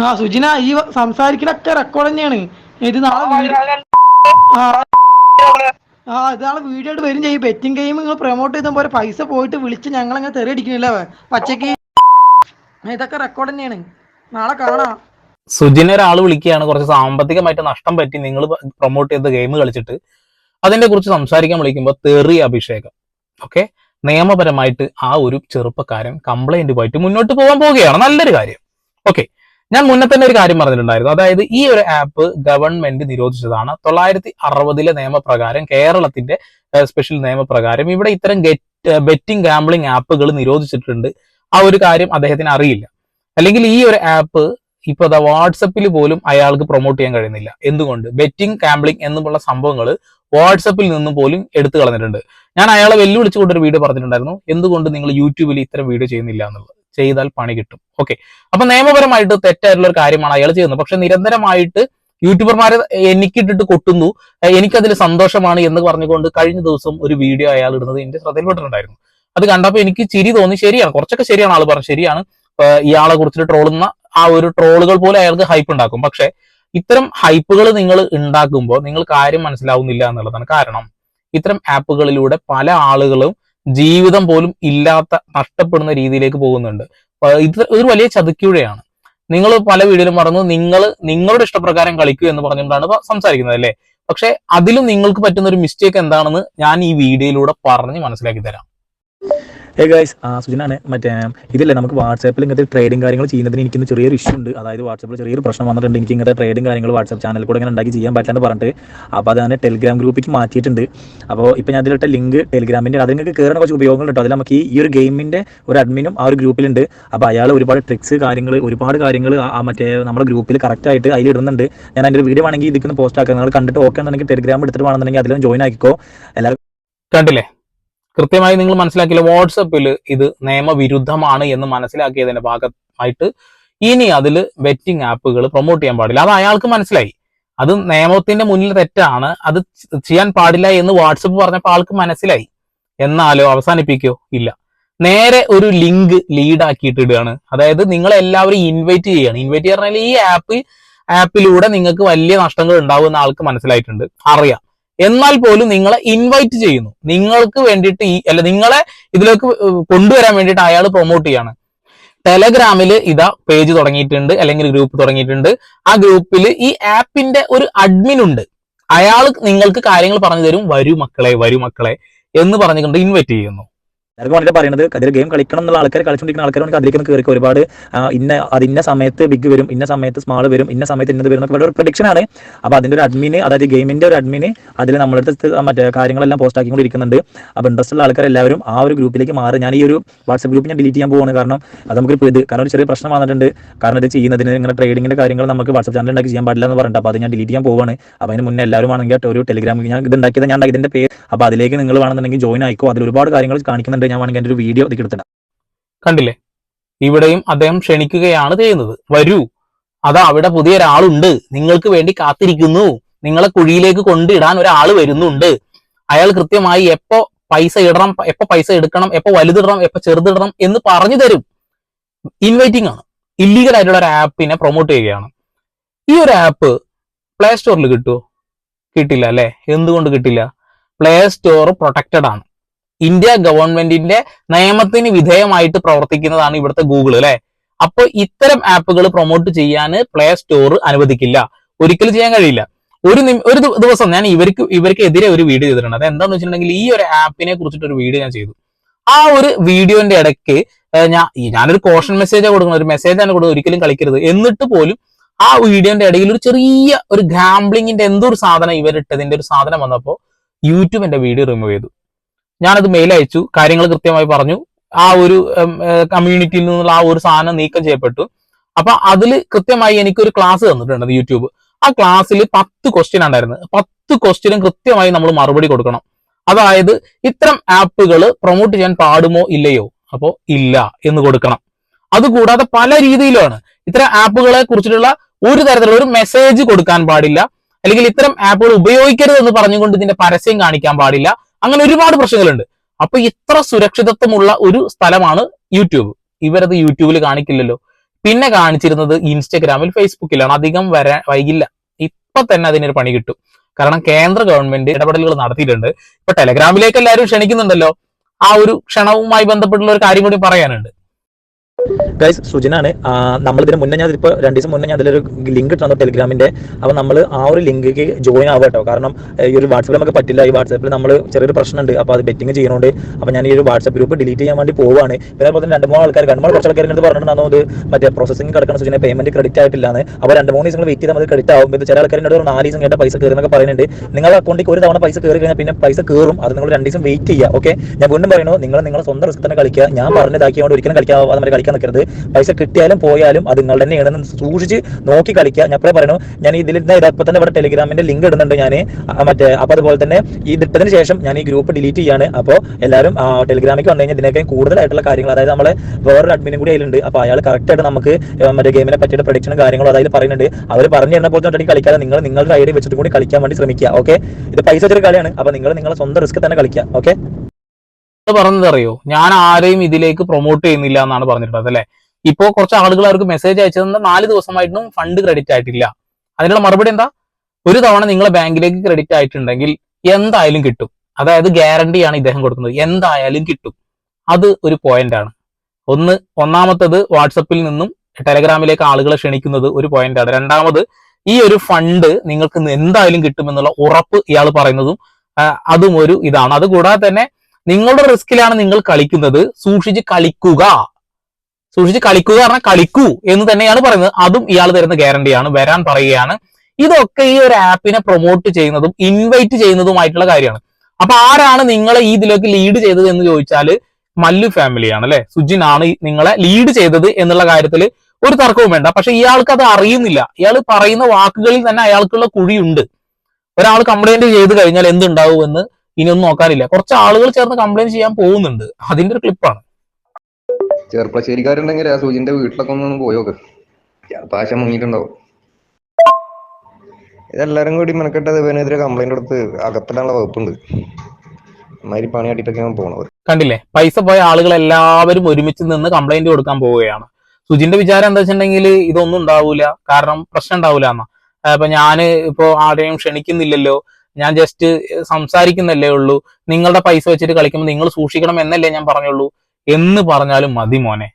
ആ സുജിന ഈ സംസാരിക്കലൊക്കെ റെക്കോർഡ് തന്നെയാണ്. ഇത് നാളെ ആ ഇത് നാളെ വീഡിയോ ആയിട്ട് വരും ചെയ്യും. ബെറ്റിംഗ് ഗെയിം നിങ്ങൾ പ്രൊമോട്ട് ചെയ്ത പോലെ പൈസ പോയിട്ട് വിളിച്ച് ഞങ്ങൾ അങ്ങനെ തെറി അടിക്കണില്ല പച്ചക്ക് ഇതൊക്കെ റെക്കോർഡ് തന്നെയാണ്. നാളെ കാണാം. സുജിന ഒരാൾ വിളിക്കുകയാണ്. കുറച്ച് സാമ്പത്തികമായിട്ട് നഷ്ടം പറ്റി. നിങ്ങൾ പ്രൊമോട്ട് ചെയ്ത ഗെയിം കളിച്ചിട്ട് അതിനെ കുറിച്ച് സംസാരിക്കാൻ വിളിക്കുമ്പോൾ തെറി അഭിഷേകം. ഓക്കെ നിയമപരമായിട്ട് ആ ഒരു ചെറുപ്പക്കാരൻ കംപ്ലൈന്റ് പോയിട്ട് മുന്നോട്ട് പോകാൻ പോവുകയാണ്. നല്ലൊരു കാര്യം. ഓക്കെ ഞാൻ മുന്നേ തന്നെ ഒരു കാര്യം പറഞ്ഞിട്ടുണ്ടായിരുന്നു. അതായത് ഈ ഒരു ആപ്പ് ഗവൺമെന്റ് നിരോധിച്ചതാണ്. തൊള്ളായിരത്തി അറുപതിലെ നിയമപ്രകാരം കേരളത്തിന്റെ സ്പെഷ്യൽ നിയമപ്രകാരം ഇവിടെ ഇത്തരം ഗെറ്റ് ബെറ്റിംഗ് ഗാംബ്ലിംഗ് ആപ്പുകൾ നിരോധിച്ചിട്ടുണ്ട്. ആ ഒരു കാര്യം അദ്ദേഹത്തിന് അറിയില്ല. അല്ലെങ്കിൽ ഈ ഒരു ആപ്പ് ഇപ്പൊ അതാ വാട്സപ്പിൽ പോലും അയാൾക്ക് പ്രൊമോട്ട് ചെയ്യാൻ കഴിയുന്നില്ല. എന്തുകൊണ്ട്? ബെറ്റിംഗ് ഗാംബ്ലിംഗ് എന്നുള്ള സംഭവങ്ങൾ വാട്സപ്പിൽ നിന്ന് പോലും എടുത്തു കളഞ്ഞിട്ടുണ്ട്. ഞാൻ അയാളെ വെല്ലുവിളിച്ചുകൊണ്ട് ഒരു വീഡിയോ പറഞ്ഞിട്ടുണ്ടായിരുന്നു. എന്തുകൊണ്ട് നിങ്ങൾ യൂട്യൂബിൽ ഇത്തരം വീഡിയോ ചെയ്യുന്നില്ല എന്നുള്ളത്? ചെയ്താൽ പണി കിട്ടും. ഓക്കെ അപ്പൊ നിയമപരമായിട്ട് തെറ്റായിട്ടുള്ള ഒരു കാര്യമാണ് അയാൾ ചെയ്യുന്നത്. പക്ഷെ നിരന്തരമായിട്ട് യൂട്യൂബർമാരെ എനിക്കിട്ടിട്ട് കൊട്ടുന്നു. എനിക്കതിൽ സന്തോഷമാണ് എന്ന് പറഞ്ഞുകൊണ്ട് കഴിഞ്ഞ ദിവസം ഒരു വീഡിയോ അയാൾ ഇടുന്നത് എന്റെ ശ്രദ്ധയിൽപ്പെട്ടിട്ടുണ്ടായിരുന്നു. അത് കണ്ടപ്പോൾ എനിക്ക് ചിരി തോന്നി. ശരിയാണ്. കുറച്ചൊക്കെ ശരിയാണ് ആൾ പറഞ്ഞു ശരിയാണ്. ഇയാളെ കുറിച്ചിട്ട് ട്രോളുന്ന ആ ഒരു ട്രോളുകൾ പോലെ അയാൾക്ക് ഹൈപ്പ് ഉണ്ടാക്കും. പക്ഷെ ഇത്തരം ഹൈപ്പുകൾ നിങ്ങൾ ഉണ്ടാക്കുമ്പോൾ നിങ്ങൾ കാര്യം മനസ്സിലാവുന്നില്ല എന്നുള്ളതാണ് കാരണം. ഇത്തരം ആപ്പുകളിലൂടെ പല ആളുകളും ജീവിതം പോലും ഇല്ലാത്ത നഷ്ടപ്പെടുന്ന രീതിയിലേക്ക് പോകുന്നുണ്ട്. ഇത് ഒരു വലിയ ചതുക്കിയുടെയാണ് നിങ്ങൾ പല വീഡിയോയിലും പറഞ്ഞു നിങ്ങൾ നിങ്ങളുടെ ഇഷ്ടപ്രകാരം കളിക്കൂ എന്ന് പറഞ്ഞുകൊണ്ടാണ് സംസാരിക്കുന്നത് അല്ലേ? പക്ഷെ അതിലും നിങ്ങൾക്ക് പറ്റുന്ന ഒരു മിസ്റ്റേക്ക് എന്താണെന്ന് ഞാൻ ഈ വീഡിയോയിലൂടെ പറഞ്ഞ് മനസ്സിലാക്കി തരാം. ഏ ഗൈസ് ആ സുജനാണ്. മറ്റേ ഇതില്ലേ നമുക്ക് വാട്സാപ്പിൽ ഇങ്ങനത്തെ ട്രേഡിംഗ് കാര്യങ്ങൾ ചെയ്യുന്നതിന് എനിക്കിന്ന് ചെറിയൊരു ഇഷ്യൂ ഉണ്ട്. അതായത് വാട്സാപ്പിൽ ചെറിയൊരു പ്രശ്നം വന്നിട്ടുണ്ട്. എനിക്ക് ഇങ്ങനത്തെ ട്രേഡിംഗ് കാര്യങ്ങൾ വാട്സാപ്പ് ചാനലിൽ കൂടെ ഇങ്ങനെ ഉണ്ടാക്കി ചെയ്യാൻ പറ്റില്ലെന്ന് പറഞ്ഞിട്ട് അപ്പോൾ തന്നെ ടെലിഗ്രാം ഗ്രൂപ്പിലേക്ക് മാറ്റിയിട്ടുണ്ട്. അപ്പോൾ ഇപ്പോൾ ഞാൻ അതിലിട്ട ലിങ്ക് ടെലിഗ്രാമിന്റെ അത് നിങ്ങൾക്ക് കയറുന്ന കുറച്ച് ഉപയോഗങ്ങൾ കേട്ടോ അതിൽ നമുക്ക് ഈ ഒരു ഗെയിമിന്റെ ഒരു അഡ്മിനും ആ ഒരു ഗ്രൂപ്പിലുണ്ട് അപ്പോൾ അയാൾ ഒരുപാട് ട്രിക്സ് കാര്യങ്ങൾ ഒരുപാട് കാര്യങ്ങൾ ആ മറ്റേ നമ്മുടെ ഗ്രൂപ്പിൽ കറക്റ്റായിട്ട് അതിൽ ഇടുന്നുണ്ട്. ഞാൻ അതിന്റെ വീഡിയോ ആണെങ്കിൽ ഇതിക്കുന്ന പോസ്റ്റ് ആക്കാം. നിങ്ങൾ കണ്ടിട്ട് ഓക്കെ എന്നുണ്ടെങ്കിൽ ടെലിഗ്രാം എടുത്തിട്ട് വേണമെന്നുണ്ടെങ്കിൽ അതിലും ജോയിൻ ആക്കിക്കോ. എല്ലാവരും കണ്ടില്ലേ? കൃത്യമായി നിങ്ങൾ മനസ്സിലാക്കിയില്ല. വാട്സപ്പിൽ ഇത് നിയമവിരുദ്ധമാണ് എന്ന് മനസ്സിലാക്കിയതിന്റെ ഭാഗമായിട്ട് ഇനി അതിൽ ബെറ്റിംഗ് ആപ്പുകൾ പ്രൊമോട്ട് ചെയ്യാൻ പാടില്ല. അത് അയാൾക്ക് മനസ്സിലായി. അത് നിയമത്തിന്റെ മുന്നിൽ തെറ്റാണ്. അത് ചെയ്യാൻ പാടില്ല എന്ന് വാട്സപ്പ് പറഞ്ഞപ്പോൾ ആൾക്ക് മനസ്സിലായി. എന്നാലോ അവസാനിപ്പിക്കോ? ഇല്ല. നേരെ ഒരു ലിങ്ക് ലീഡ് ആക്കിയിട്ട് ഇടുകയാണ്. അതായത് നിങ്ങൾ എല്ലാവരും ഇൻവൈറ്റ് ചെയ്യാണ് ഇൻവൈറ്റ് പറഞ്ഞാൽ ഈ ആപ്പ് ആപ്പിലൂടെ നിങ്ങൾക്ക് വലിയ നഷ്ടങ്ങൾ ഉണ്ടാവും എന്ന് ആൾക്ക് മനസ്സിലായിട്ടുണ്ട്. അറിയാം. എന്നാൽ പോലും നിങ്ങളെ ഇൻവൈറ്റ് ചെയ്യുന്നു. നിങ്ങൾക്ക് വേണ്ടിയിട്ട് ഈ അല്ല നിങ്ങളെ ഇതിലേക്ക് കൊണ്ടുവരാൻ വേണ്ടിയിട്ട് അയാൾ പ്രൊമോട്ട് ചെയ്യാണ്. ടെലഗ്രാമിൽ ഇതാ പേജ് തുടങ്ങിയിട്ടുണ്ട് അല്ലെങ്കിൽ ഗ്രൂപ്പ് തുടങ്ങിയിട്ടുണ്ട്. ആ ഗ്രൂപ്പിൽ ഈ ആപ്പിന്റെ ഒരു അഡ്മിൻ ഉണ്ട്. അയാൾ നിങ്ങൾക്ക് കാര്യങ്ങൾ പറഞ്ഞു തരും. വരൂ മക്കളെ വരൂ മക്കളെ എന്ന് പറഞ്ഞുകൊണ്ട് ഇൻവൈറ്റ് ചെയ്യുന്നു. എല്ലാവർക്കും വളരെ പറയുന്നത് അതിൽ ഗെയിം കളിക്കണം എന്നുള്ള ആൾക്കാർ കളിച്ചുകൊണ്ടിരിക്കുന്ന ആൾക്കാർ അതിലേക്ക് കയറി ഒരുപാട് ഇന്ന അത് ഇന്ന സമയത്ത് ബിഗ് വരും ഇന്ന സമയത്ത് സ്മാൾ വരും ഇന്ന സമയത്ത് ഇന്നത് വരും എന്നൊക്കെ ഒരു പ്രൊഡിക്ഷൻ ആണ്. അപ്പോൾ അതിന്റെ ഒരു അഡ്മിന് അതായത് ഗെയിമിന്റെ ഒരു അഡ്മിന് അതിൽ നമ്മളടുത്ത് മറ്റേ കാര്യങ്ങളെല്ലാം പോസ്റ്റ് ആക്കിക്കൊണ്ടിരിക്കുന്നുണ്ട്. അപ്പോൾ ഇൻട്രസ്റ്റ് ഉള്ള ആൾക്കാർ എല്ലാവരും ആ ഒരു ഗ്രൂപ്പിലേക്ക് മാറി. ഞാൻ ഈ ഒരു വാട്സ്ആപ്പ് ഗ്രൂപ്പ് ഞാൻ ഡിലീറ്റ് ചെയ്യാൻ പോവാണ്. കാരണം അത് നമുക്ക് ഇത് കാരണം ഒരു ചെറിയ പ്രശ്നം വന്നിട്ടുണ്ട്. കാരണം ഇത് ചെയ്യുന്നതിന് ഇങ്ങനെ ട്രേഡിങ്ങിന്റെ കാര്യങ്ങൾ നമുക്ക് വാട്സ്ആപ്പ് ചാനൽ ഉണ്ടാക്കി ചെയ്യാൻ പാടില്ല എന്ന് പറഞ്ഞിട്ട് അപ്പോൾ അത് ഞാൻ ഡിലീറ്റ് ചെയ്യാൻ പോവാണ്. അപ്പോൾ അതിന് മുന്നേ എല്ലാവരും ആണെങ്കിൽ ഒരു ടെലിഗ്രാം ഞാൻ ഇത് ഉണ്ടാക്കിയത് ഞാൻ ഇതിന്റെ പേര് അപ്പോൾ അതിലേക്ക് നിങ്ങൾ വേണമെന്നുണ്ടെങ്കിൽ ജോയിൻ ആയിക്കോ. അതിൽ ഒരുപാട് കാര്യങ്ങൾ കാണിക്കുന്നുണ്ട്. ഞാൻ വേണമെങ്കിൽ എന്റെ ഒരു വീഡിയോ ഇതിൽ എടുത്തിടാം കണ്ടില്ലേ? ഇവിടെയും അദ്ദേഹം ക്ഷണിക്കുകയാണ് ചെയ്യുന്നത്. വരൂ. അതാ അവിടെ പുതിയ ഒരാളുണ്ട്. നിങ്ങൾക്ക് വേണ്ടി കാത്തിരിക്കുന്നു. നിങ്ങളെ കുഴിയിലേക്ക് കൊണ്ടിടാൻ ഒരാൾ വരുന്നുണ്ട്. അയാൾ കൃത്യമായി എപ്പോ പൈസ ഇടണം എപ്പോ പൈസ എടുക്കണം എപ്പോ വലുതിടണം എപ്പോ ചെറുതിടണം എന്ന് പറഞ്ഞു തരും. ഇൻവൈറ്റിംഗ് ആണ്. ഇല്ലീഗൽ ആയിട്ടുള്ള ഒരു ആപ്പിനെ പ്രൊമോട്ട് ചെയ്യുകയാണ്. ഈ ഒരു ആപ്പ് പ്ലേ സ്റ്റോറിൽ കിട്ടുമോ കിട്ടില്ല അല്ലെ? എന്തുകൊണ്ട് കിട്ടില്ല? പ്ലേ സ്റ്റോർ പ്രൊട്ടക്റ്റഡ് ആണ്. ഇന്ത്യ ഗവൺമെന്റിന്റെ നിയമത്തിന് വിധേയമായിട്ട് പ്രവർത്തിക്കുന്നതാണ് ഇവിടുത്തെ ഗൂഗിൾ അല്ലെ? അപ്പൊ ഇത്തരം ആപ്പുകൾ പ്രൊമോട്ട് ചെയ്യാൻ പ്ലേ സ്റ്റോർ അനുവദിക്കില്ല. ഒരിക്കലും ചെയ്യാൻ കഴിയില്ല. ഒരു ഒരു ദിവസം ഞാൻ ഇവർക്ക് ഇവർക്ക് എതിരെ ഒരു വീഡിയോ ചെയ്തിട്ടുണ്ട്. അത് എന്താണെന്ന് വെച്ചിട്ടുണ്ടെങ്കിൽ ഈ ഒരു ആപ്പിനെ കുറിച്ചിട്ട് ഒരു വീഡിയോ ഞാൻ ചെയ്തു. ആ ഒരു വീഡിയോന്റെ ഇടയ്ക്ക് ഞാൻ ഞാനൊരു കോഷൻ മെസ്സേജ് കൊടുക്കുന്നത്. ഒരു മെസ്സേജ് ആണ് കൊടുക്കുന്നത്. ഒരിക്കലും കളിക്കരുത്. എന്നിട്ട് പോലും ആ വീഡിയോന്റെ ഇടയിൽ ഒരു ചെറിയ ഒരു ഗാംബ്ലിങ്ങിന്റെ എന്തോ ഒരു സാധനം ഇവരിട്ടതിന്റെ ഒരു സാധനം വന്നപ്പോൾ യൂട്യൂബ് എന്റെ വീഡിയോ റിമൂവ് ചെയ്തു. ഞാനത് മെയിൽ അയച്ചു കാര്യങ്ങൾ കൃത്യമായി പറഞ്ഞു. ആ ഒരു കമ്മ്യൂണിറ്റിയിൽ നിന്നുള്ള ആ ഒരു സാധനം നീക്കം ചെയ്യപ്പെട്ടു. അപ്പൊ അതിൽ കൃത്യമായി എനിക്കൊരു ക്ലാസ് തന്നിട്ടുണ്ട് യൂട്യൂബ്. ആ ക്ലാസ്സിൽ പത്ത് ക്വസ്റ്റ്യൻ ഉണ്ടായിരുന്നത് പത്ത് ക്വസ്റ്റ്യനും കൃത്യമായി നമ്മൾ മറുപടി കൊടുക്കണം. അതായത് ഇത്തരം ആപ്പുകൾ പ്രൊമോട്ട് ചെയ്യാൻ പാടുമോ ഇല്ലയോ? അപ്പോ ഇല്ല എന്ന് കൊടുക്കണം. അതുകൂടാതെ പല രീതിയിലാണ്. ഇത്തരം ആപ്പുകളെ കുറിച്ചിട്ടുള്ള ഒരു തരത്തിലുള്ള ഒരു മെസ്സേജ് കൊടുക്കാൻ പാടില്ല. അല്ലെങ്കിൽ ഇത്തരം ആപ്പുകൾ ഉപയോഗിക്കരുത് എന്ന് പറഞ്ഞുകൊണ്ട് ഇതിന്റെ പരസ്യം കാണിക്കാൻ പാടില്ല. അങ്ങനെ ഒരുപാട് പ്രശ്നങ്ങളുണ്ട്. അപ്പൊ ഇത്ര സുരക്ഷിതത്വമുള്ള ഒരു സ്ഥലമാണ് യൂട്യൂബ്. ഇവരത് യൂട്യൂബിൽ കാണിക്കില്ലല്ലോ. പിന്നെ കാണിച്ചിരുന്നത് ഇൻസ്റ്റഗ്രാമിൽ ഫേസ്ബുക്കിലാണ്. അധികം വരാൻ വൈകില്ല. ഇപ്പൊ തന്നെ അതിനൊരു പണി കിട്ടും. കാരണം കേന്ദ്ര ഗവൺമെന്റ് ഇടപെടലുകൾ നടത്തിയിട്ടുണ്ട്. ഇപ്പൊ ടെലഗ്രാമിലേക്ക് എല്ലാവരും ക്ഷണിക്കുന്നുണ്ടല്ലോ. ആ ഒരു ക്ഷണവുമായി ബന്ധപ്പെട്ടുള്ള ഒരു കാര്യം കൂടി പറയാനുണ്ട്. ഗൈസ് സുജനാണ്. നമ്മൾ ഇതിന് മുന്നേ ഞാൻ ഇപ്പോൾ രണ്ട് ദിവസം മുന്നേ ഞാൻ അതിലൊരു ലിങ്ക് ഇട്ടു ടെലിഗ്രാമിന്റെ. അപ്പോൾ നമ്മൾ ആ ഒരു ലിങ്കിലേക്ക് ജോയിൻ ആവുക കേട്ടോ. കാരണം ഈ ഒരു വാട്സപ്പിൽ നമുക്ക് പറ്റില്ല. ഈ വാട്സപ്പിൽ നമ്മൾ ചെറിയൊരു പ്രശ്നമുണ്ട്. അപ്പോൾ അത് ബെറ്റിംഗ് ചെയ്യുന്നുണ്ട്. അപ്പോൾ ഞാൻ ഈ ഒരു വാട്സപ്പ് ഗ്രൂപ്പ് ഡിലീറ്റ് ചെയ്യാൻ വേണ്ടി പോവാണ്. പിന്നെ അതുപോലെ രണ്ട് മൂന്ന് ആൾക്കാർ രണ്ട് മൂന്ന് കുറച്ച് ആൾക്കാർ എന്നോട് പറഞ്ഞിട്ടുണ്ടായിരുന്നു അത് മറ്റേ പ്രോസസ്സിംഗ് കിടക്കുന്ന സുജന പേയ്മെന്റ് ക്രെഡിറ്റ് ആയിട്ടില്ലാന്ന്. അപ്പോൾ രണ്ട് മൂന്ന് ദിവസങ്ങൾ വെയിറ്റ് ചെയ്താൽ അത് ക്രെഡിറ്റ് ആവും. ഇത് ചില ആൾക്കാർ എന്നോട് നാല് ദിവസം കേട്ട പൈസ കയറുന്നൊക്കെ പറയുന്നുണ്ട്. നിങ്ങളുടെ അക്കൗണ്ടിൽ ഒരു തവണ പൈസ കയറി കഴിഞ്ഞാൽ പിന്നെ പൈസ കയറും. അത് നിങ്ങൾ രണ്ട് ദിവസം വെയിറ്റ് ചെയ്യുക ഓക്കെ ഞാൻ വീണ്ടും പറയുന്നു നിങ്ങൾ നിങ്ങളുടെ സ്വന്തം റിസ്ക് തന്നെ കളിക്കുക. ഞാൻ പറഞ്ഞതാക്കിയോണ്ട് ഒരിക്കലും കളിക്കാതെ നമ്മൾ നിൽക്കരുത്. പൈസ കിട്ടിയാലും പോയാലും അത് നിങ്ങൾ തന്നെയാണ്. സൂക്ഷിച്ച് നോക്കി കളിക്കുക. ഞാൻ എപ്പോഴും പറയുന്നു ഞാൻ ഇതിൽ ഇപ്പൊ തന്നെ ഇവിടെ ടെലിഗ്രാമിന്റെ ലിങ്ക് ഇടുന്നുണ്ട് ഞാൻ മറ്റേ അപ്പൊ അതുപോലെ തന്നെ ഈ ഇട്ടതിന് ശേഷം ഞാൻ ഈ ഗ്രൂപ്പ് ഡിലീറ്റ് ചെയ്യാണ്. അപ്പോൾ എല്ലാവരും ടെലിഗ്രാമിലേക്ക് വന്നു കഴിഞ്ഞാൽ ഇതിനൊക്കെ കൂടുതലായിട്ടുള്ള കാര്യങ്ങൾ അതായത് നമ്മളെ വേറൊരു അഡ്മിനും കൂടി അതിലുണ്ട്. അപ്പോൾ അയാൾ കറക്റ്റായിട്ട് നമുക്ക് മറ്റേ ഗെയിമിനെ പറ്റിയിട്ട് പ്രൊഡിക്ഷനും കാര്യങ്ങളും അതായത് പറയുന്നുണ്ട്. അവർ പറഞ്ഞു തരുന്ന പോലെ തന്നെ കളിക്കാതെ നിങ്ങൾ നിങ്ങളുടെ ഐഡിയ വെച്ചിട്ട് കൂടി കളിക്കാൻ വേണ്ടി ശ്രമിക്കുക. ഓക്കെ ഇത് പൈസ വെച്ചൊരു കളിയാണ്. അപ്പോൾ നിങ്ങൾ നിങ്ങളുടെ സ്വന്തം റിസ്ക് തന്നെ കളിക്കുക. ഓക്കെ പറഞ്ഞത് അറിയോ ഞാൻ ആരെയും ഇതിലേക്ക് പ്രൊമോട്ട് ചെയ്യുന്നില്ല എന്നാണ് പറഞ്ഞിട്ടുള്ളത് അല്ലെ? ഇപ്പോ കുറച്ച് ആളുകൾ അവർക്ക് മെസ്സേജ് അയച്ചത് നാല് ദിവസമായിട്ടും ഫണ്ട് ക്രെഡിറ്റ് ആയിട്ടില്ല. അതിനുള്ള മറുപടി എന്താ? ഒരു തവണ നിങ്ങളെ ബാങ്കിലേക്ക് ക്രെഡിറ്റ് ആയിട്ടുണ്ടെങ്കിൽ എന്തായാലും കിട്ടും. അതായത് ഗ്യാരണ്ടിയാണ് ഇദ്ദേഹം കൊടുക്കുന്നത്. എന്തായാലും കിട്ടും. അത് ഒരു പോയിന്റ് ആണ്. ഒന്ന് ഒന്നാമത്തത് വാട്സപ്പിൽ നിന്നും ടെലഗ്രാമിലേക്ക് ആളുകളെ ക്ഷണിക്കുന്നത് ഒരു പോയിന്റ് ആണ്. രണ്ടാമത് ഈ ഒരു ഫണ്ട് നിങ്ങൾക്ക് എന്തായാലും കിട്ടുമെന്നുള്ള ഉറപ്പ് ഇയാൾ പറയുന്നതും അതും ഒരു ഇതാണ്. അതുകൂടാതെ തന്നെ നിങ്ങളുടെ റിസ്കിലാണ് നിങ്ങൾ കളിക്കുന്നത്. സൂക്ഷിച്ച് കളിക്കുക. സൂക്ഷിച്ച് കളിക്കുക പറഞ്ഞാൽ കളിക്കൂ എന്ന് തന്നെയാണ് പറയുന്നത്. അതും ഇയാൾ തരുന്ന ഗ്യാരണ്ടിയാണ് വരാൻ പറയുകയാണ്. ഇതൊക്കെ ഈ ഒരു ആപ്പിനെ പ്രൊമോട്ട് ചെയ്യുന്നതും ഇൻവൈറ്റ് ചെയ്യുന്നതുമായിട്ടുള്ള കാര്യമാണ്. അപ്പൊ ആരാണ് നിങ്ങളെ ഈ ഇതിലേക്ക് ലീഡ് ചെയ്തത് എന്ന് ചോദിച്ചാൽ മല്ലു ഫാമിലിയാണ് അല്ലെ? സുജിൻ ആണ് നിങ്ങളെ ലീഡ് ചെയ്തത് എന്നുള്ള കാര്യത്തിൽ ഒരു തർക്കവും വേണ്ട. പക്ഷെ ഇയാൾക്ക് അത് അറിയുന്നില്ല. ഇയാൾ പറയുന്ന വാക്കുകളിൽ തന്നെ അയാൾക്കുള്ള കുഴിയുണ്ട്. ഒരാൾ കംപ്ലൈന്റ് ചെയ്ത് കഴിഞ്ഞാൽ എന്തുണ്ടാവും എന്ന് ഇനിയൊന്നും നോക്കാറില്ല. കുറച്ച് ആളുകൾ ചേർന്ന് കംപ്ലൈന്റ് ചെയ്യാൻ പോകുന്നുണ്ട്. അതിന്റെ ഒരു ക്ലിപ്പാണ് ചെറുപ്പശ്ശേരിക്കാരുണ്ടെങ്കിൽ ആ സൂചിന്റെ വീട്ടിലൊക്കെ ഒന്ന് പോയോക്ക് മുങ്ങിയിട്ടുണ്ടാവും. ഇതെല്ലാരും കൂടി മെനക്കെട്ടത് ഇവനെതിരെ കംപ്ലൈന്റ് കൊടുത്ത് അകത്തിടാനുള്ള വകുപ്പുണ്ട്. അമ്മാതിരി പണി ആട്ടിട്ടൊക്കെയാണ് പോണത്. കണ്ടില്ലേ? പൈസ പോയ ആളുകൾ എല്ലാവരും ഒരുമിച്ച് നിന്ന് കംപ്ലൈന്റ് കൊടുക്കാൻ പോവുകയാണ്. സുജിന്റെ വിചാരം എന്താ വെച്ചിട്ടുണ്ടെങ്കിൽ ഇതൊന്നും ഉണ്ടാവൂല. കാരണം പ്രശ്നം ഉണ്ടാവൂല എന്നാ. അപ്പൊ ഞാൻ ഇപ്പോ ആരെയും ക്ഷണിക്കുന്നില്ലല്ലോ. ഞാൻ ജസ്റ്റ് സംസാരിക്കുന്നല്ലേ ഉള്ളൂ. നിങ്ങളുടെ പൈസ വെച്ചിട്ട് കളിക്കുമ്പോൾ നിങ്ങൾ സൂക്ഷിക്കണം എന്നല്ലേ ഞാൻ പറഞ്ഞുള്ളൂ. എന്ന് പറഞ്ഞാലും മതി മോനെ.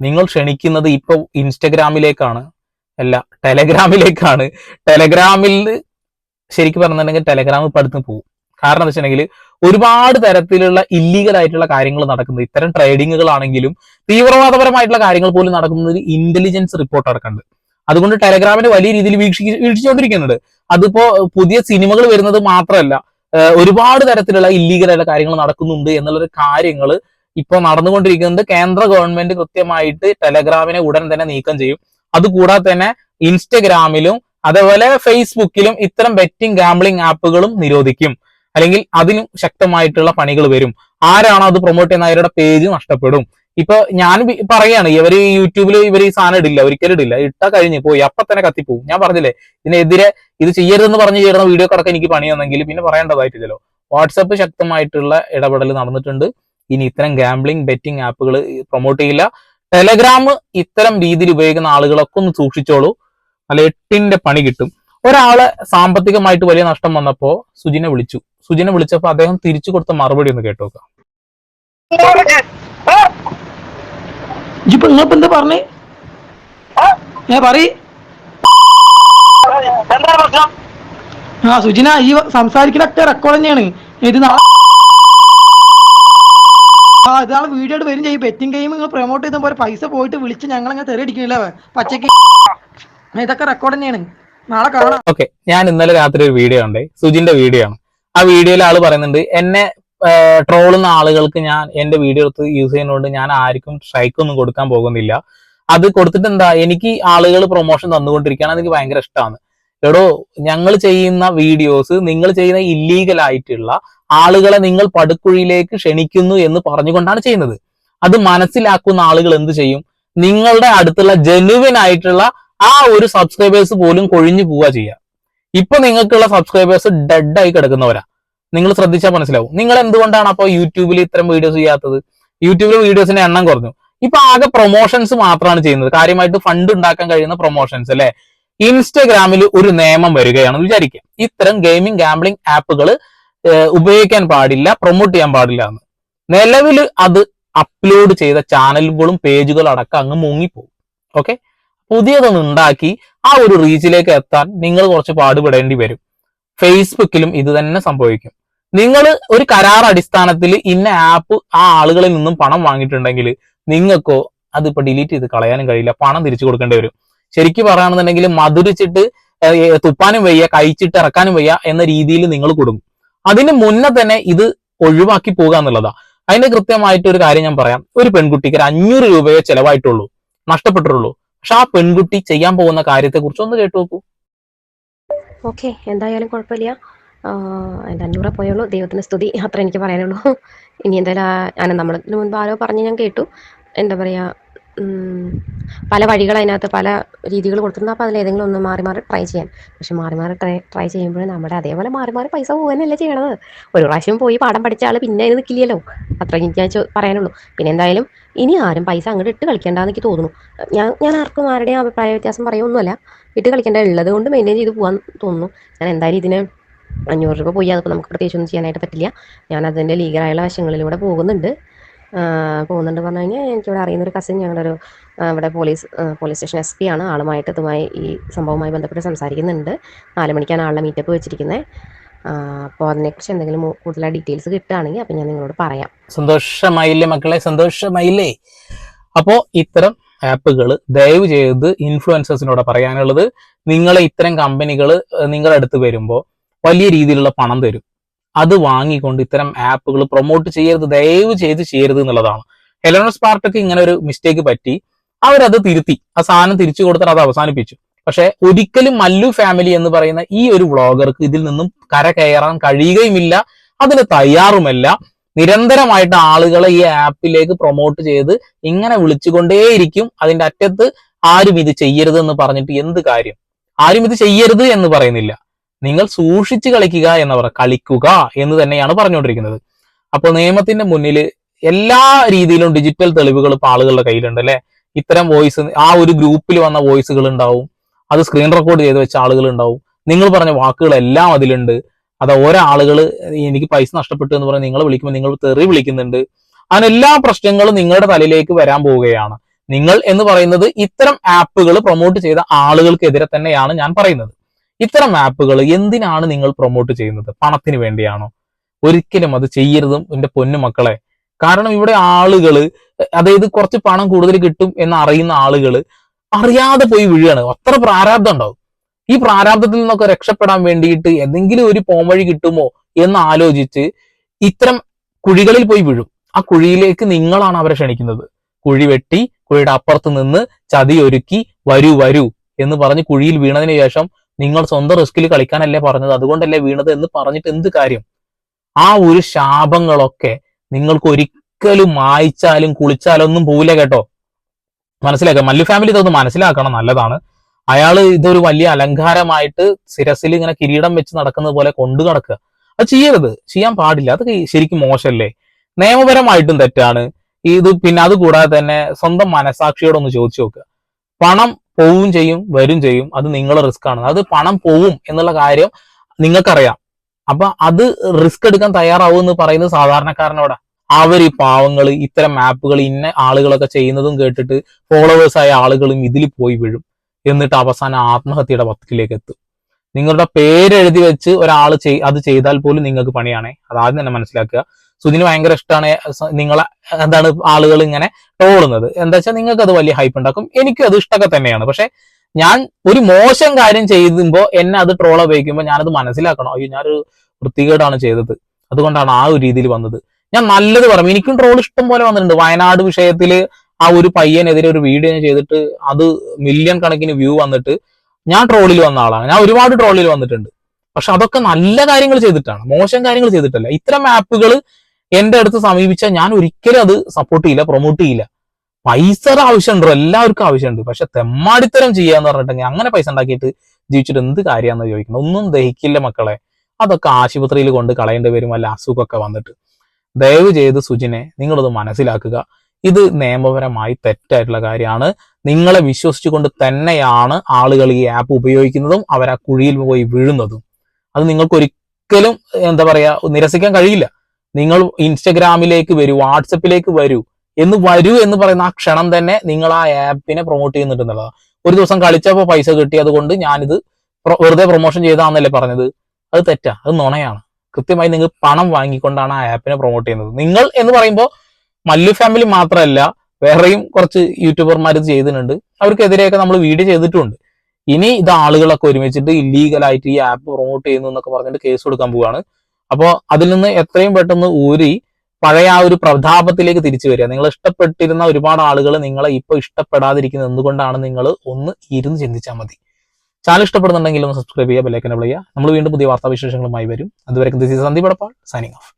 നിങ്ങൾ ക്ഷണിക്കുന്നത് ഇപ്പൊ ഇൻസ്റ്റഗ്രാമിലേക്കാണ്. അല്ല ടെലഗ്രാമിലേക്കാണ്. ടെലഗ്രാമിൽ ശരിക്കും പറഞ്ഞിട്ടുണ്ടെങ്കിൽ ടെലഗ്രാം ഇപ്പൊ പോകും കാരണം എന്താ വെച്ചിട്ടുണ്ടെങ്കിൽ ഒരുപാട് തരത്തിലുള്ള ഇല്ലീഗൽ ആയിട്ടുള്ള കാര്യങ്ങൾ നടക്കുന്നത് ഇത്തരം ട്രേഡിങ്ങുകളാണെങ്കിലും തീവ്രവാദപരമായിട്ടുള്ള കാര്യങ്ങൾ പോലും നടക്കുന്നത് ഇന്റലിജൻസ് റിപ്പോർട്ട് അടക്കമുണ്ട് അതുകൊണ്ട് ടെലഗ്രാമിനെ വലിയ രീതിയിൽ വീക്ഷിക്ക വീക്ഷിച്ചുകൊണ്ടിരിക്കുന്നുണ്ട്. അതിപ്പോ പുതിയ സിനിമകൾ വരുന്നത് മാത്രമല്ല ഒരുപാട് തരത്തിലുള്ള ആയിട്ടുള്ള കാര്യങ്ങൾ നടക്കുന്നുണ്ട് എന്നുള്ളൊരു കാര്യങ്ങൾ ഇപ്പോൾ നടന്നുകൊണ്ടിരിക്കുന്നത് കേന്ദ്ര ഗവൺമെന്റ് കൃത്യമായിട്ട് ടെലഗ്രാമിനെ ഉടൻ തന്നെ നീക്കം ചെയ്യും. അതുകൂടാതെ തന്നെ ഇൻസ്റ്റഗ്രാമിലും അതേപോലെ ഫേസ്ബുക്കിലും ഇത്തരം ബെറ്റിംഗ് ഗാംബ്ലിംഗ് ആപ്പുകളും നിരോധിക്കും. അല്ലെങ്കിൽ അതിനും ശക്തമായിട്ടുള്ള പണികൾ വരും. ആരാണോ അത് പ്രൊമോട്ട് ചെയ്യുന്ന അവരുടെ പേജ് നഷ്ടപ്പെടും. ഇപ്പൊ ഞാൻ പറയാണ് ഇവർ യൂട്യൂബിൽ ഇവർ ഈ സാധനം ഇടില്ല ഒരിക്കലും ഇടില്ല. ഇട്ടാ കഴിഞ്ഞ് പോയി അപ്പൊ തന്നെ കത്തിപ്പോവും. ഞാൻ പറഞ്ഞില്ലേ ഇതിനെതിരെ ഇത് ചെയ്യരുതെന്ന് പറഞ്ഞു ചെയ്യുന്ന വീഡിയോ കടക്കം എനിക്ക് പണി വന്നെങ്കിൽ പിന്നെ പറയേണ്ടതായിട്ടില്ലല്ലോ. വാട്സപ്പ് ശക്തമായിട്ടുള്ള ഇടപെടൽ നടന്നിട്ടുണ്ട്. ഇനി ഇത്തരം ഗാംബ്ലിംഗ് ബെറ്റിംഗ് ആപ്പുകൾ പ്രൊമോട്ട് ചെയ്യില്ല. ടെലഗ്രാം ഇത്തരം രീതിയിൽ ഉപയോഗിക്കുന്ന ആളുകളൊക്കെ ഒന്ന് സൂക്ഷിച്ചോളൂ. അല്ല എട്ടിന്റെ പണി കിട്ടും. ഒരാളെ സാമ്പത്തികമായിട്ട് വലിയ നഷ്ടം വന്നപ്പോ സുജിനെ വിളിച്ചു. സുജിനെ വിളിച്ചപ്പോ അദ്ദേഹം തിരിച്ചു കൊടുത്ത മറുപടി ഒന്ന് കേട്ടോക്ക. ഇജിപ്പോ നിങ്ങളിപ്പോ എന്താ പറഞ്ഞേ ഏ പറയ്. ആ സുജിന ഈ സംസാരിക്കലൊക്കെ റെക്കോർഡ് തന്നെയാണ്. ഇത് നാളെ ആ ഇതാണ് വീഡിയോ ആയിട്ട് വരും ചെയ്യും. ബെറ്റിംഗ് ഗെയിം നിങ്ങൾ പ്രൊമോട്ട് ചെയ്ത പോലെ പൈസ പോയിട്ട് വിളിച്ച് ഞങ്ങൾ അങ്ങനെ തെറി അടിക്കണില്ല പച്ചക്ക് ഇതൊക്കെ റെക്കോർഡ് തന്നെയാണ്. നാളെ കാണാം. ഓക്കെ ഞാൻ ഇന്നലെ രാത്രി ഒരു വീഡിയോ ഉണ്ട് സുജിന്റെ വീഡിയോ ആണ്. ആ വീഡിയോയിൽ ആൾ പറയുന്നുണ്ട് എന്നെ ട്രോളുന്ന ആളുകൾക്ക് ഞാൻ എന്റെ വീഡിയോ എടുത്ത് യൂസ് ചെയ്യുന്നതുകൊണ്ട് ഞാൻ ആർക്കും സ്ട്രൈക്ക് ഒന്നും കൊടുക്കാൻ പോകുന്നില്ല. അത് കൊടുത്തിട്ട് എന്താ എനിക്ക് ആളുകൾ പ്രൊമോഷൻ തന്നുകൊണ്ടിരിക്കുകയാണ് എനിക്ക് ഭയങ്കര ഇഷ്ടമാണ് എടോ ഞങ്ങൾ ചെയ്യുന്ന വീഡിയോസ് നിങ്ങൾ ചെയ്യുന്ന ഇല്ലീഗൽ ആയിട്ടുള്ള ആളുകളെ നിങ്ങൾ പടുക്കുഴിയിലേക്ക് ക്ഷണിക്കുന്നു എന്ന് പറഞ്ഞുകൊണ്ടാണ് ചെയ്യുന്നത്. അത് മനസ്സിലാക്കുന്ന ആളുകൾ എന്ത് ചെയ്യും? നിങ്ങളുടെ അടുത്തുള്ള ജെനുവിൻ ആയിട്ടുള്ള ആ ഒരു സബ്സ്ക്രൈബേഴ്സ് പോലും കൊഴിഞ്ഞു പോവുക ചെയ്യുക. ഇപ്പൊ നിങ്ങൾക്കുള്ള സബ്സ്ക്രൈബേഴ്സ് ഡെഡ് ആയി കിടക്കുന്നവരാ. നിങ്ങൾ ശ്രദ്ധിച്ചാൽ മനസ്സിലാവും. നിങ്ങൾ എന്തുകൊണ്ടാണ് അപ്പോൾ യൂട്യൂബിൽ ഇത്തരം വീഡിയോസ് ചെയ്യാത്തത്? യൂട്യൂബിലെ വീഡിയോസിന്റെ എണ്ണം കുറഞ്ഞു. ഇപ്പൊ ആകെ പ്രൊമോഷൻസ് മാത്രമാണ് ചെയ്യുന്നത്. കാര്യമായിട്ട് ഫണ്ട് ഉണ്ടാക്കാൻ കഴിയുന്ന പ്രൊമോഷൻസ് അല്ലെ? ഇൻസ്റ്റഗ്രാമിൽ ഒരു നിയമം വരികയാണെന്ന് വിചാരിക്കാം ഇത്തരം ഗെയിമിംഗ് ഗാംബ്ലിംഗ് ആപ്പുകൾ ഉപയോഗിക്കാൻ പാടില്ല പ്രൊമോട്ട് ചെയ്യാൻ പാടില്ല എന്ന്. നിലവിൽ അത് അപ്ലോഡ് ചെയ്ത ചാനലുകളും പേജുകളും അടക്കം അങ്ങ് മുങ്ങിപ്പോകും. ഓക്കെ പുതിയതൊന്ന് ഉണ്ടാക്കി ആ ഒരു റീച്ചിലേക്ക് എത്താൻ നിങ്ങൾ കുറച്ച് പാടുപെടേണ്ടി വരും. ഫേസ്ബുക്കിലും ഇത് തന്നെ സംഭവിക്കും. നിങ്ങൾ ഒരു കരാർ അടിസ്ഥാനത്തിൽ ഇന്ന ആപ്പ് ആ ആളുകളിൽ നിന്നും പണം വാങ്ങിയിട്ടുണ്ടെങ്കിൽ നിങ്ങൾക്കോ അതിപ്പോ ഡിലീറ്റ് ചെയ്ത് കളയാനും കഴിയില്ല. പണം തിരിച്ചു കൊടുക്കേണ്ടി വരും. ശരിക്കും പറയുകയാണെന്നുണ്ടെങ്കിൽ മധുരിച്ചിട്ട് തുപ്പാനും വയ്യ കഴിച്ചിട്ട് ഇറക്കാനും വയ്യ എന്ന രീതിയിൽ നിങ്ങൾ കൊടുക്കും. അതിന് മുന്നേ തന്നെ ഇത് ഒഴിവാക്കി പോകുക എന്നുള്ളതാ. അതിന്റെ കൃത്യമായിട്ട് ഒരു കാര്യം ഞാൻ പറയാം. ഒരു പെൺകുട്ടിക്ക് ഒരു അഞ്ഞൂറ് രൂപയെ ചെലവായിട്ടുള്ളൂ. നഷ്ടപ്പെട്ടിട്ടുള്ളൂ. പക്ഷെ ആ പെൺകുട്ടി ചെയ്യാൻ പോകുന്ന കാര്യത്തെ കുറിച്ച് ഒന്ന് കേട്ടു നോക്കൂ. ഓക്കെ. എന്തായാലും കുഴപ്പമില്ല. എന്റെ പോയുള്ളൂ. ദൈവത്തിന് സ്തുതി. അത്ര എനിക്ക് പറയാനുള്ളൂ. ഇനി എന്തായാലും ഞാൻ നമ്മളതിന് മുൻപ് ആരോ പറഞ്ഞ് ഞാൻ കേട്ടു. എന്താ പറയുക പല വഴികൾ അതിനകത്ത് പല രീതികൾ കൊടുത്തിട്ടുണ്ട്. അപ്പോൾ അതിലേതെങ്കിലും ഒന്ന് മാറി മാറി ട്രൈ ചെയ്യാൻ. പക്ഷെ മാറി മാറി ട്രൈ ട്രൈ ചെയ്യുമ്പോഴും നമ്മുടെ അതേപോലെ മാറി മാറി പൈസ പോകാനല്ലേ ചെയ്യണത്. ഒരു പ്രാവശ്യം പോയി പാഠം പഠിച്ച ആൾ പിന്നെ അതിന് നിൽക്കില്ലല്ലോ അത്ര എനിക്ക് ഞാൻ പറയാനുള്ളൂ. പിന്നെ എന്തായാലും ഇനി ആരും പൈസ അങ്ങോട്ട് ഇട്ട് കളിക്കേണ്ടെന്ന് എനിക്ക് തോന്നുന്നു. ഞാൻ ഞാൻ ആർക്കും ആരുടെയും അഭിപ്രായ വ്യത്യാസം പറയുമൊന്നുമല്ല ഇട്ട് കളിക്കേണ്ട ഉള്ളത് കൊണ്ട് മെയിന്റെയിൻ ചെയ്ത് പോകാൻ തോന്നുന്നു. ഞാൻ എന്തായാലും ഇതിന് അഞ്ഞൂറ് രൂപ പോയി. അതിപ്പോൾ നമുക്ക് പ്രത്യേകിച്ച് ഒന്നും ചെയ്യാനായിട്ട് പറ്റില്ല. ഞാൻ അതിന്റെ ലീഗലായുള്ള വശങ്ങളിലൂടെ പോകുന്നുണ്ട്. പോകുന്നുണ്ട് പറഞ്ഞു കഴിഞ്ഞാൽ എനിക്കിവിടെ അറിയുന്ന ഒരു കസിൻ ആ, ഇവിടെ police police station S P ആണ്. ആളുമായിട്ട് ഇതുമായി ഈ സംഭവവുമായി ബന്ധപ്പെട്ട് സംസാരിക്കുന്നുണ്ട്. നാല് മണിക്കാണ് ആളുടെ മീറ്റപ്പ് വെച്ചിരിക്കുന്നത് അപ്പോൾ അതിനെക്കുറിച്ച് എന്തെങ്കിലും കൂടുതൽ ഡീറ്റെയിൽസ് കിട്ടുകയാണെങ്കിൽ അപ്പം ഞാൻ നിങ്ങളോട് പറയാം. സന്തോഷമായില്ലേ മക്കളെ? സന്തോഷമായില്ലേ? അപ്പോൾ ഇത്തരം ആപ്പുകൾ ദയവ് ചെയ്ത് ഇൻഫ്ലുവൻസേഴ്സിനോട് പറയാനുള്ളത് നിങ്ങളെ ഇത്തരം കമ്പനികൾ നിങ്ങളുടെ അടുത്ത് വരുമ്പോൾ വലിയ രീതിയിലുള്ള പണം തരും. അത് വാങ്ങിക്കൊണ്ട് ഇത്തരം ആപ്പുകൾ പ്രൊമോട്ട് ചെയ്യരുത് ദയവ് ചെയ്ത് ചെയ്യരുത് എന്നുള്ളതാണ്. ഹെലനോസ് പാർട്ടിക്ക് ഇങ്ങനെ ഒരു മിസ്റ്റേക്ക് പറ്റി. അവരത് തിരുത്തി. ആ സാധനം തിരിച്ചു കൊടുത്താൽ അത് അവസാനിപ്പിച്ചു. പക്ഷെ ഒരിക്കലും മല്ലു ഫാമിലി എന്ന് പറയുന്ന ഈ ഒരു വ്ളോഗർക്ക് ഇതിൽ നിന്നും കര കയറാൻ കഴിയുകയുമില്ല. അതിന് തയ്യാറുമല്ല. നിരന്തരമായിട്ട് ആളുകളെ ഈ ആപ്പിലേക്ക് പ്രൊമോട്ട് ചെയ്ത് ഇങ്ങനെ വിളിച്ചുകൊണ്ടേയിരിക്കും. അതിന്റെ അറ്റത്ത് ആരും ഇത് ചെയ്യരുത് എന്ന് പറഞ്ഞിട്ട് എന്ത് കാര്യം? ആരും ഇത് ചെയ്യരുത് എന്ന് പറയുന്നില്ല. നിങ്ങൾ സൂക്ഷിച്ചു കളിക്കുക എന്ന് പറ കളിക്കുക എന്ന് തന്നെയാണ് പറഞ്ഞുകൊണ്ടിരിക്കുന്നത്. അപ്പോൾ നിയമത്തിന്റെ മുന്നിൽ എല്ലാ രീതിയിലും ഡിജിറ്റൽ തെളിവുകൾ ഇപ്പൊ ആളുകളുടെ കയ്യിലുണ്ട് അല്ലെ? ഇത്തരം വോയിസ് ആ ഒരു ഗ്രൂപ്പിൽ വന്ന വോയിസുകൾ ഉണ്ടാവും. അത് സ്ക്രീൻ റെക്കോർഡ് ചെയ്ത് വെച്ച ആളുകൾ ഉണ്ടാവും. നിങ്ങൾ പറഞ്ഞ വാക്കുകളെല്ലാം അതിലുണ്ട്. അത് ഒരാളുകൾ എനിക്ക് പൈസ നഷ്ടപ്പെട്ടു എന്ന് പറഞ്ഞ് നിങ്ങളെ വിളിക്കുമ്പോൾ നിങ്ങൾ തെറി വിളിക്കുന്നുണ്ട്. അങ്ങനെ എല്ലാ പ്രശ്നങ്ങളും നിങ്ങളുടെ തലയിലേക്ക് വരാൻ പോവുകയാണ്. നിങ്ങൾ എന്ന് പറയുന്നത് ഇത്തരം ആപ്പുകൾ പ്രൊമോട്ട് ചെയ്ത ആളുകൾക്കെതിരെ തന്നെയാണ് ഞാൻ പറയുന്നത്. ഇത്തരം ആപ്പുകൾ എന്തിനാണ് നിങ്ങൾ പ്രൊമോട്ട് ചെയ്യുന്നത്? പണത്തിന് വേണ്ടിയാണോ? ഒരിക്കലും അത് ചെയ്യരുതും എന്റെ പൊന്നു മക്കളെ. കാരണം ഇവിടെ ആളുകൾ അതായത് കുറച്ച് പണം കൂടുതൽ കിട്ടും എന്ന് അറിയുന്ന ആളുകൾ അറിയാതെ പോയി വീഴുകയാണ്. അത്ര പ്രാരാബ്ദം ഉണ്ടാവും. ഈ പ്രാരാബ്ദത്തിൽ നിന്നൊക്കെ രക്ഷപ്പെടാൻ വേണ്ടിയിട്ട് എന്തെങ്കിലും ഒരു പോംവഴി കിട്ടുമോ എന്ന് ആലോചിച്ച് ഇത്തരം കുഴികളിൽ പോയി വീഴും. ആ കുഴിയിലേക്ക് നിങ്ങളാണ് അവരെ ക്ഷണിക്കുന്നത്. കുഴി വെട്ടി കുഴിയുടെ അപ്പുറത്ത് നിന്ന് ചതി ഒരുക്കി വരൂ വരൂ എന്ന് പറഞ്ഞ് കുഴിയിൽ വീണതിന് ശേഷം നിങ്ങൾ സ്വന്തം റിസ്കിൽ കളിക്കാനല്ലേ പറഞ്ഞത്? അതുകൊണ്ടല്ലേ വീണത് എന്ന് പറഞ്ഞിട്ട് എന്ത് കാര്യം? ആ ഒരു ശാപങ്ങളൊക്കെ നിങ്ങൾക്ക് ഒരിക്കലും മായ്ച്ചാലും കുളിച്ചാലും ഒന്നും പോവില്ല കേട്ടോ. മനസ്സിലാക്കുക മല്ലു ഫാമിലി ഇതൊന്ന് മനസ്സിലാക്കണം. നല്ലതാണ്. അയാൾ ഇതൊരു വലിയ അലങ്കാരമായിട്ട് ശിരസിൽ ഇങ്ങനെ കിരീടം വെച്ച് നടക്കുന്നത് പോലെ കൊണ്ടു നടക്കുക. അത് ചെയ്യരുത്. ചെയ്യാൻ പാടില്ല. അത് ശരിക്കും മോശമല്ലേ നിയമപരമായിട്ടും തെറ്റാണ്. ഇത് പിന്നെ അതുകൂടാതെ തന്നെ സ്വന്തം മനസാക്ഷിയോടൊന്ന് ചോദിച്ചു നോക്കുക. പണം പോവും ചെയ്യും വരും ചെയ്യും. അത് നിങ്ങളുടെ റിസ്ക് ആണ്. അത് പണം പോവും എന്നുള്ള കാര്യം നിങ്ങൾക്കറിയാം. അപ്പൊ അത് റിസ്ക് എടുക്കാൻ തയ്യാറാവും എന്ന് പറയുന്നത് സാധാരണക്കാരനോടാ. അവർ ഈ പാവങ്ങൾ ഇത്തരം ആപ്പുകൾ ഇന്ന ആളുകളൊക്കെ ചെയ്യുന്നതും കേട്ടിട്ട് ഫോളോവേഴ്സ് ആയ ആളുകളും ഇതിൽ പോയി വീഴും. എന്നിട്ട് അവസാനം ആത്മഹത്യയുടെ പത്തിലേക്ക് എത്തും. നിങ്ങളുടെ പേരെഴുതി വെച്ച് ഒരാൾ അത് ചെയ്താൽ പോലും നിങ്ങൾക്ക് പണിയാണേ. അതാദ്യം തന്നെ മനസ്സിലാക്കുക. സുജിന് ഭയങ്കര ഇഷ്ടമാണ് നിങ്ങൾ എന്താണ് ആളുകൾ ഇങ്ങനെ ട്രോളുന്നത് എന്താ വെച്ചാൽ നിങ്ങൾക്ക് അത് വലിയ ഹൈപ്പ് ഉണ്ടാക്കും. എനിക്കും അത് ഇഷ്ടമൊക്കെ തന്നെയാണ്. പക്ഷെ ഞാൻ ഒരു മോശം കാര്യം ചെയ്യുമ്പോൾ എന്നെ അത് ട്രോൾ ഉപയോഗിക്കുമ്പോൾ ഞാനത് മനസ്സിലാക്കണം. അയ്യോ ഞാനൊരു വൃത്തികേടാണ് ചെയ്തത്. അതുകൊണ്ടാണ് ആ ഒരു രീതിയിൽ വന്നത്. ഞാൻ നല്ലത് പറയും എനിക്കും ട്രോൾ ഇഷ്ടം പോലെ വന്നിട്ടുണ്ട്. വയനാട് വിഷയത്തിൽ ആ ഒരു പയ്യനെതിരെ ഒരു വീഡിയോ ചെയ്തിട്ട് അത് മില്യൺ കണക്കിന് വ്യൂ വന്നിട്ട് ഞാൻ ട്രോളിൽ വന്ന ആളാണ്. ഞാൻ ഒരുപാട് ട്രോളിൽ വന്നിട്ടുണ്ട്. പക്ഷെ അതൊക്കെ നല്ല കാര്യങ്ങൾ ചെയ്തിട്ടാണ്. മോശം കാര്യങ്ങൾ ചെയ്തിട്ടല്ല. ഇത്തരം ആപ്പുകൾ എന്റെ അടുത്ത് സമീപിച്ചാൽ ഞാൻ ഒരിക്കലും അത് സപ്പോർട്ട് ചെയ്യില്ല പ്രൊമോട്ട് ചെയ്യില്ല. പൈസ ആവശ്യമുണ്ടോ എല്ലാവർക്കും ആവശ്യമുണ്ട്. പക്ഷെ തെമ്മാടിത്തരം ചെയ്യാന്ന് പറഞ്ഞിട്ടുണ്ടെങ്കിൽ അങ്ങനെ പൈസ ഉണ്ടാക്കിയിട്ട് ജീവിച്ചിട്ട് എന്ത് കാര്യമാണെന്ന് ചോദിക്കണം? ഒന്നും ദഹിക്കില്ല മക്കളെ. അതൊക്കെ ആശുപത്രിയിൽ കൊണ്ട് കളയേണ്ടി വരും അല്ല അസുഖമൊക്കെ വന്നിട്ട്. ദയവ് ചെയ്ത് സുജിനെ നിങ്ങളത് മനസ്സിലാക്കുക. ഇത് നിയമപരമായി തെറ്റായിട്ടുള്ള കാര്യമാണ്. നിങ്ങളെ വിശ്വസിച്ചുകൊണ്ട് തന്നെയാണ് ആളുകൾ ഈ ആപ്പ് ഉപയോഗിക്കുന്നതും അവർ ആ കുഴിയിൽ പോയി വീഴുന്നതും. അത് നിങ്ങൾക്ക് ഒരിക്കലും എന്താ പറയാ നിരസിക്കാൻ കഴിയില്ല. നിങ്ങൾ ഇൻസ്റ്റഗ്രാമിലേക്ക് വരൂ വാട്സപ്പിലേക്ക് വരൂ എന്ന് വരൂ എന്ന് പറയുന്ന ആ ക്ഷണം തന്നെ നിങ്ങൾ ആ ആപ്പിനെ പ്രൊമോട്ട് ചെയ്യുന്നുണ്ടെന്നുള്ളതാണ് ഒരു ദിവസം കളിച്ചപ്പോൾ പൈസ കിട്ടി അതുകൊണ്ട് ഞാനിത് വെറുതെ പ്രൊമോഷൻ ചെയ്താന്നല്ലേ പറഞ്ഞത്? അത് തെറ്റാ അത് നുണയാണ്. കൃത്യമായി നിങ്ങൾ പണം വാങ്ങിക്കൊണ്ടാണ് ആ ആപ്പിനെ പ്രൊമോട്ട് ചെയ്യുന്നത്. നിങ്ങൾ എന്ന് പറയുമ്പോൾ മല്ലു ഫാമിലി മാത്രമല്ല വേറെയും കുറച്ച് യൂട്യൂബർമാർ ഇത് ചെയ്തിട്ടുണ്ട്. അവർക്കെതിരെയൊക്കെ നമ്മൾ വീഡിയോ ചെയ്തിട്ടുണ്ട്. ഇനി ഇത് ആളുകളൊക്കെ ഒരുമിച്ചിട്ട് ഇല്ലീഗലായിട്ട് ഈ ആപ്പ് പ്രൊമോട്ട് ചെയ്യുന്നു എന്നൊക്കെ പറഞ്ഞിട്ട് കേസ് കൊടുക്കാൻ പോവുകയാണ് അപ്പോൾ അതിൽ നിന്ന് എത്രയും പെട്ടെന്ന് ഊരി പഴയ ആ ഒരു പ്രതാപത്തിലേക്ക് തിരിച്ചു വരിക. നിങ്ങൾ ഇഷ്ടപ്പെട്ടിരുന്ന ഒരുപാട് ആളുകൾ നിങ്ങളെ ഇപ്പൊ ഇഷ്ടപ്പെടാതിരിക്കുന്നത് എന്തുകൊണ്ടാണ് നിങ്ങൾ ഒന്ന് ഇരുന്ന് ചിന്തിച്ചാൽ മതി. ചാനൽ ഇഷ്ടപ്പെടുന്നുണ്ടെങ്കിൽ ഒന്ന് സബ്സ്ക്രൈബ് ചെയ്യുക ബെല്ലൈക്കൻ ചെയ്യുക. നമ്മൾ വീണ്ടും പുതിയ വാർത്താവിശേഷങ്ങളുമായി വരും. അതുവരെ this Sandeep Edappal signing off